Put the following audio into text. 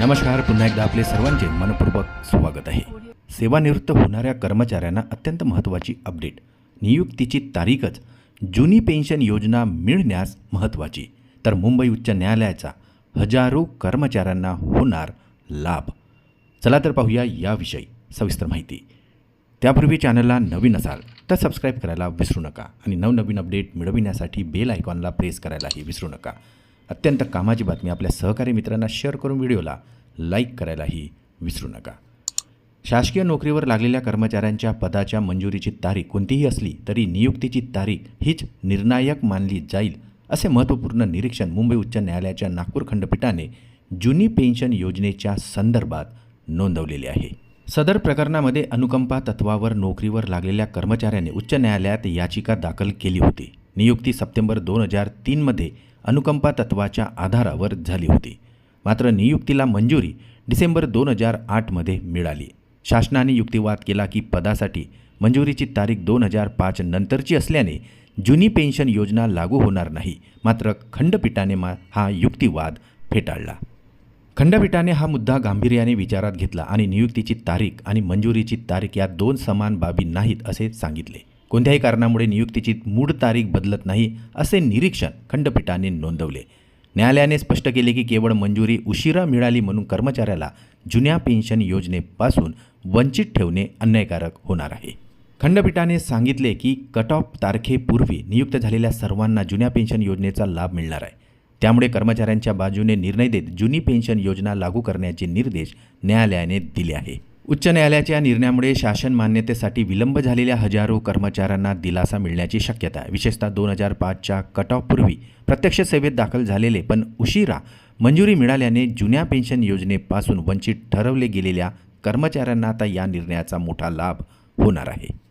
नमस्कार पुन्हा एकदा आपले सर्वांचे मनपूर्वक स्वागत आहे. सेवानिवृत्त होणाऱ्या कर्मचाऱ्यांना अत्यंत महत्त्वाची अपडेट. नियुक्तीची तारीखच जुनी पेन्शन योजना मिळण्यास महत्त्वाची. तर मुंबई उच्च न्यायालयाचा हजारो कर्मचाऱ्यांना होणार लाभ. चला तर पाहूया याविषयी सविस्तर माहिती. त्यापूर्वी चॅनलला नवीन असाल तर सबस्क्राईब करायला विसरू नका आणि नवनवीन अपडेट मिळविण्यासाठी बेल आयकॉनला प्रेस करायलाही विसरू नका. अत्यंत कामाची बातमी आपल्या सहकारी मित्रांना शेअर करून व्हिडिओला लाईक करायलाही विसरू नका. शासकीय नोकरीवर लागलेल्या कर्मचाऱ्यांच्या पदाच्या मंजुरीची तारीख कोणतीही असली तरी नियुक्तीची तारीख हीच निर्णायक मानली जाईल असे महत्त्वपूर्ण निरीक्षण मुंबई उच्च न्यायालयाच्या नागपूर खंडपीठाने जुनी पेन्शन योजनेच्या संदर्भात नोंदवलेले आहे. सदर प्रकरणामध्ये अनुकंपा तत्वावर नोकरीवर लागलेल्या कर्मचाऱ्याने उच्च न्यायालयात याचिका दाखल केली होती. नियुक्ती सप्टेंबर दोन हजार तीनमध्ये अनुकंपा तत्वाच्या आधारावर झाली होती. मात्र नियुक्तीला मंजुरी डिसेंबर दोन हजार आठमध्ये मिळाली. शासनाने युक्तिवाद केला की पदासाठी मंजुरीची तारीख दोन हजार पाच नंतरची असल्याने जुनी पेन्शन योजना लागू होणार नाही. मात्र खंडपीठाने मा हा युक्तिवाद फेटाळला. खंडपीठाने हा मुद्दा गांभीर्याने विचारात घेतला आणि नियुक्तीची तारीख आणि मंजुरीची तारीख या दोन समान बाबी नाहीत असे सांगितले. कोणत्याही कारणामुळे नियुक्तीची मूळ तारीख बदलत नाही असे निरीक्षण खंडपीठाने नोंदवले. न्यायालयाने स्पष्ट केले की केवळ मंजुरी उशिरा मिळाली म्हणून कर्मचाऱ्याला जुन्या पेन्शन योजनेपासून वंचित ठेवणे अन्यायकारक होणार आहे. खंडपीठाने सांगितले की कट ऑफ तारखेपूर्वी नियुक्त झालेल्या सर्वांना जुन्या पेन्शन योजनेचा लाभ मिळणार आहे. त्यामुळे कर्मचाऱ्यांच्या बाजूने निर्णय देत जुनी पेन्शन योजना लागू करण्याचे निर्देश न्यायालयाने दिले आहे. उच्च न्यायालयाच्या निर्णयामुळे शासन मान्यतेसाठी विलंब झालेल्या हजारो कर्मचाऱ्यांना दिलासा मिळण्याची शक्यता. आहे विशेषतः दोन हजार पाचच्या कट ऑफपूर्वी प्रत्यक्ष सेवेत दाखल झालेले पण उशिरा मंजुरी मिळाल्याने जुन्या पेन्शन योजनेपासून वंचित ठरवले गेलेल्या कर्मचाऱ्यांना आता या निर्णयाचा मोठा लाभ होणार आहे.